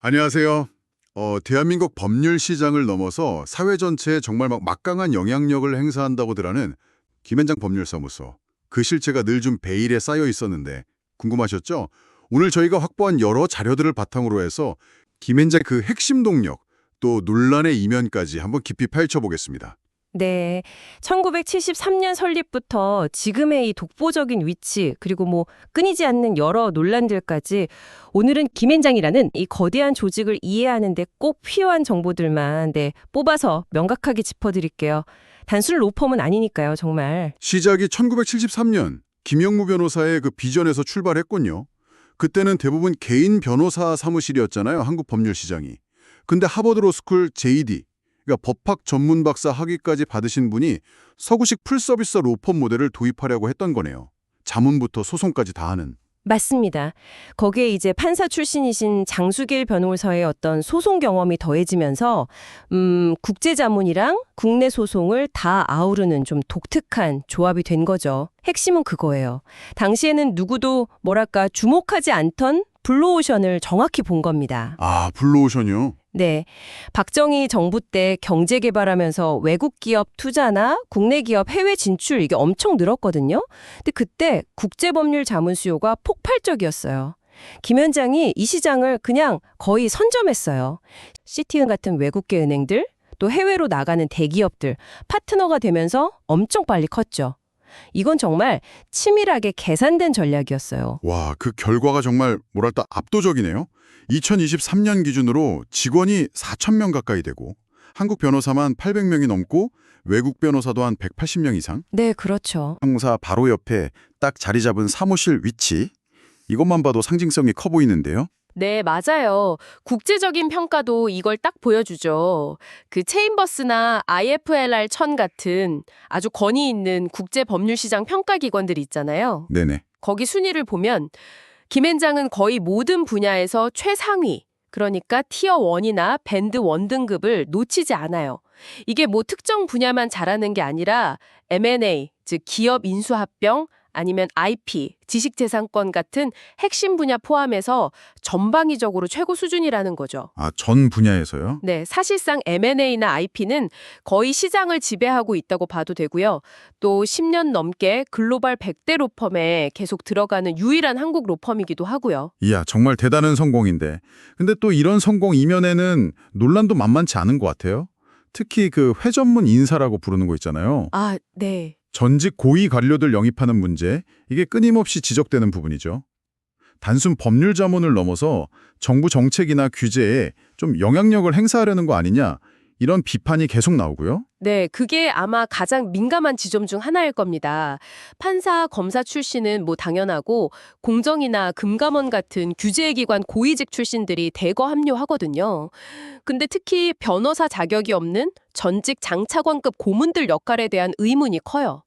안녕하세요. 어, 대한민국 법률 시장을 넘어서 사회 전체에 정말 막 막강한 영향력을 행사한다고들 하는 김현장 법률사무소. 그 실체가 늘 좀 베일에 쌓여 있었는데 궁금하셨죠? 오늘 저희가 확보한 여러 자료들을 바탕으로 해서 김현장 그 핵심 동력, 또 논란의 이면까지 한번 깊이 파헤쳐보겠습니다. 네. 1973년 설립부터 지금의 이 독보적인 위치, 그리고 뭐 끊이지 않는 여러 논란들까지 오늘은 김앤장이라는 이 거대한 조직을 이해하는데 꼭 필요한 정보들만 네, 뽑아서 명확하게 짚어드릴게요. 단순 로펌은 아니니까요, 정말. 시작이 1973년 김영무 변호사의 그 비전에서 출발했군요. 그때는 대부분 개인 변호사 사무실이었잖아요, 한국 법률 시장이. 근데 하버드 로스쿨 JD, 그러니까 법학 전문 박사 학위까지 받으신 분이 서구식 풀서비스 로펌 모델을 도입하려고 했던 거네요. 자문부터 소송까지 다 하는. 맞습니다. 거기에 이제 판사 출신이신 장수길 변호사의 어떤 소송 경험이 더해지면서 음, 국제 자문이랑 국내 소송을 다 아우르는 좀 독특한 조합이 된 거죠. 핵심은 그거예요. 당시에는 누구도 뭐랄까 주목하지 않던 블루오션을 정확히 본 겁니다. 아, 블루오션이요? 네. 박정희 정부 때 경제 개발하면서 외국 기업 투자나 국내 기업 해외 진출 이게 엄청 늘었거든요. 근데 그때 국제 법률 자문 수요가 폭발적이었어요. 김 현장이 이 시장을 그냥 거의 선점했어요. 시티은 같은 외국계 은행들, 또 해외로 나가는 대기업들, 파트너가 되면서 엄청 빨리 컸죠. 이건 정말 치밀하게 계산된 전략이었어요. 와, 그 결과가 정말 뭐랄까 압도적이네요. 2023년 기준으로 직원이 4천 명 가까이 되고 한국 변호사만 800명이 넘고 외국 변호사도 한 180명 이상. 네, 그렇죠. 형사 바로 옆에 딱 자리 잡은 사무실 위치. 이것만 봐도 상징성이 커 보이는데요. 네, 맞아요. 국제적인 평가도 이걸 딱 보여주죠. 그 체인버스나 IFLR 천 같은 아주 권위 있는 국제 법률 시장 평가 기관들이 있잖아요. 네네. 거기 순위를 보면 김앤장은 거의 모든 분야에서 최상위, 그러니까 티어 1이나 밴드 1 등급을 놓치지 않아요. 이게 뭐 특정 분야만 잘하는 게 아니라 M&A, 즉 기업 인수합병, 아니면 IP, 지식재산권 같은 핵심 분야 포함해서 전방위적으로 최고 수준이라는 거죠. 아, 전 분야에서요? 네, 사실상 M&A나 IP는 거의 시장을 지배하고 있다고 봐도 되고요. 또 10년 넘게 글로벌 100대 로펌에 계속 들어가는 유일한 한국 로펌이기도 하고요. 이야, 정말 대단한 성공인데. 근데 또 이런 성공 이면에는 논란도 만만치 않은 것 같아요. 특히 그 회전문 인사라고 부르는 거 있잖아요. 아, 네. 전직 고위 관료들 영입하는 문제, 이게 끊임없이 지적되는 부분이죠. 단순 법률 자문을 넘어서 정부 정책이나 규제에 좀 영향력을 행사하려는 거 아니냐, 이런 비판이 계속 나오고요. 네, 그게 아마 가장 민감한 지점 중 하나일 겁니다. 판사, 검사 출신은 뭐 당연하고 공정이나 금감원 같은 규제기관 고위직 출신들이 대거 합류하거든요. 근데 특히 변호사 자격이 없는 전직 장차관급 고문들 역할에 대한 의문이 커요.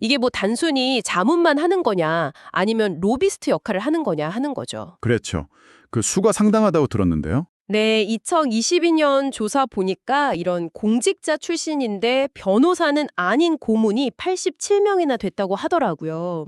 이게 뭐 단순히 자문만 하는 거냐 아니면 로비스트 역할을 하는 거냐 하는 거죠. 그렇죠. 그 수가 상당하다고 들었는데요. 네, 2022년 조사 보니까 이런 공직자 출신인데 변호사는 아닌 고문이 87명이나 됐다고 하더라고요.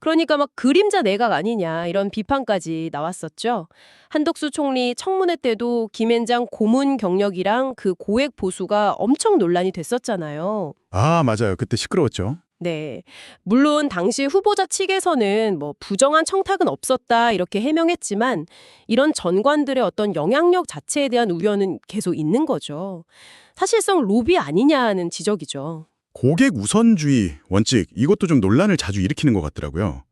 그러니까 막 그림자 내각 아니냐 이런 비판까지 나왔었죠. 한덕수 총리 청문회 때도 김앤장 고문 경력이랑 그 고액 보수가 엄청 논란이 됐었잖아요. 아, 맞아요. 그때 시끄러웠죠. 네. 물론 당시 후보자 측에서는 뭐 부정한 청탁은 없었다 이렇게 해명했지만 이런 전관들의 어떤 영향력 자체에 대한 우려는 계속 있는 거죠. 사실상 로비 아니냐는 지적이죠. 고객 우선주의 원칙 이것도 좀 논란을 자주 일으키는 것 같더라고요.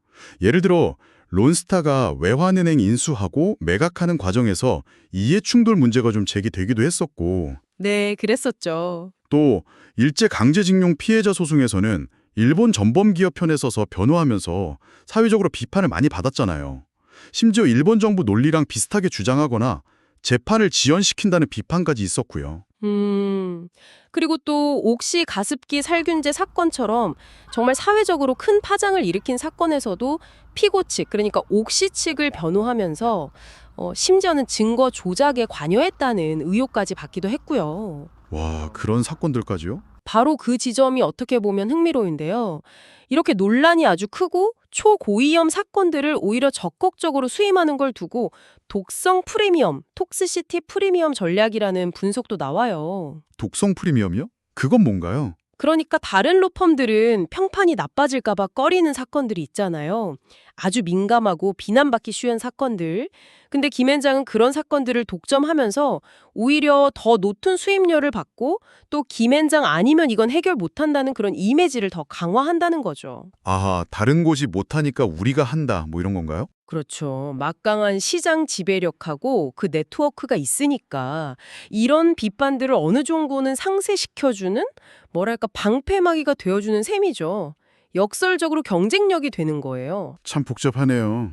예를 들어 론스타가 외환은행 인수하고 매각하는 과정에서 이해 충돌 문제가 좀 제기되기도 했었고 네, 그랬었죠. 또 일제 강제징용 피해자 소송에서는 일본 전범 기업 편에 서서 변호하면서 사회적으로 비판을 많이 받았잖아요. 심지어 일본 정부 논리랑 비슷하게 주장하거나 재판을 지연시킨다는 비판까지 있었고요. 음. 그리고 또 옥시 가습기 살균제 사건처럼 정말 사회적으로 큰 파장을 일으킨 사건에서도 피고 측, 그러니까 옥시 측을 변호하면서 어, 심지어는 증거 조작에 관여했다는 의혹까지 받기도 했고요. 와, 그런 사건들까지요? 바로 그 지점이 어떻게 보면 흥미로운데요. 이렇게 논란이 아주 크고 초고위험 사건들을 오히려 적극적으로 수임하는 걸 두고 독성 프리미엄, 톡시시티 프리미엄 전략이라는 분석도 나와요. 독성 프리미엄이요? 그건 뭔가요? 그러니까 다른 로펌들은 평판이 나빠질까봐 꺼리는 사건들이 있잖아요. 아주 민감하고 비난받기 쉬운 사건들. 근데 김앤장은 그런 사건들을 독점하면서 오히려 더 높은 수임료를 받고 또 김앤장 아니면 이건 해결 못한다는 그런 이미지를 더 강화한다는 거죠. 아하, 다른 곳이 못하니까 우리가 한다, 뭐 이런 건가요? 그렇죠. 막강한 시장 지배력하고 그 네트워크가 있으니까 이런 비판들을 어느 정도는 상쇄시켜주는 뭐랄까 방패막이가 되어주는 셈이죠. 역설적으로 경쟁력이 되는 거예요. 참 복잡하네요.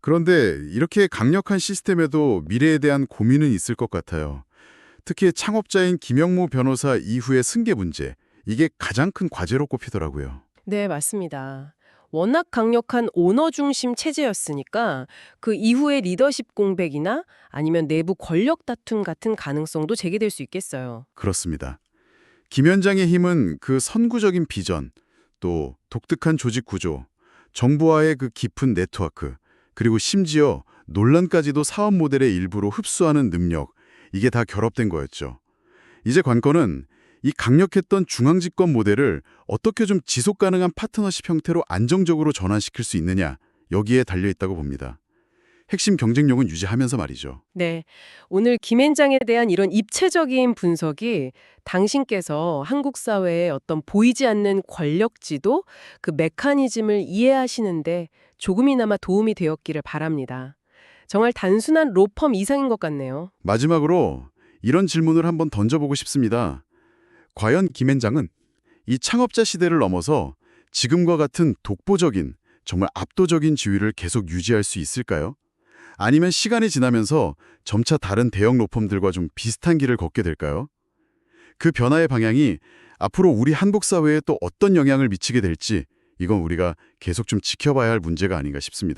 그런데 이렇게 강력한 시스템에도 미래에 대한 고민은 있을 것 같아요. 특히 창업자인 김영모 변호사 이후의 승계 문제, 이게 가장 큰 과제로 꼽히더라고요. 네, 맞습니다. 워낙 강력한 오너 중심 체제였으니까 그 이후의 리더십 공백이나 아니면 내부 권력 다툼 같은 가능성도 제기될 수 있겠어요. 그렇습니다. 김현장의 힘은 그 선구적인 비전, 또 독특한 조직 구조, 정부와의 그 깊은 네트워크, 그리고 심지어 논란까지도 사업 모델의 일부로 흡수하는 능력, 이게 다 결합된 거였죠. 이제 관건은 이 강력했던 중앙집권 모델을 어떻게 좀 지속 가능한 파트너십 형태로 안정적으로 전환시킬 수 있느냐, 여기에 달려 있다고 봅니다. 핵심 경쟁력은 유지하면서 말이죠. 네. 오늘 김앤장에 대한 이런 입체적인 분석이 당신께서 한국 사회의 어떤 보이지 않는 권력지도 그 메커니즘을 이해하시는데 조금이나마 도움이 되었기를 바랍니다. 정말 단순한 로펌 이상인 것 같네요. 마지막으로 이런 질문을 한번 던져보고 싶습니다. 과연 김앤장은 이 창업자 시대를 넘어서 지금과 같은 독보적인, 정말 압도적인 지위를 계속 유지할 수 있을까요? 아니면 시간이 지나면서 점차 다른 대형 로펌들과 좀 비슷한 길을 걷게 될까요? 그 변화의 방향이 앞으로 우리 한국 사회에 또 어떤 영향을 미치게 될지 이건 우리가 계속 좀 지켜봐야 할 문제가 아닌가 싶습니다.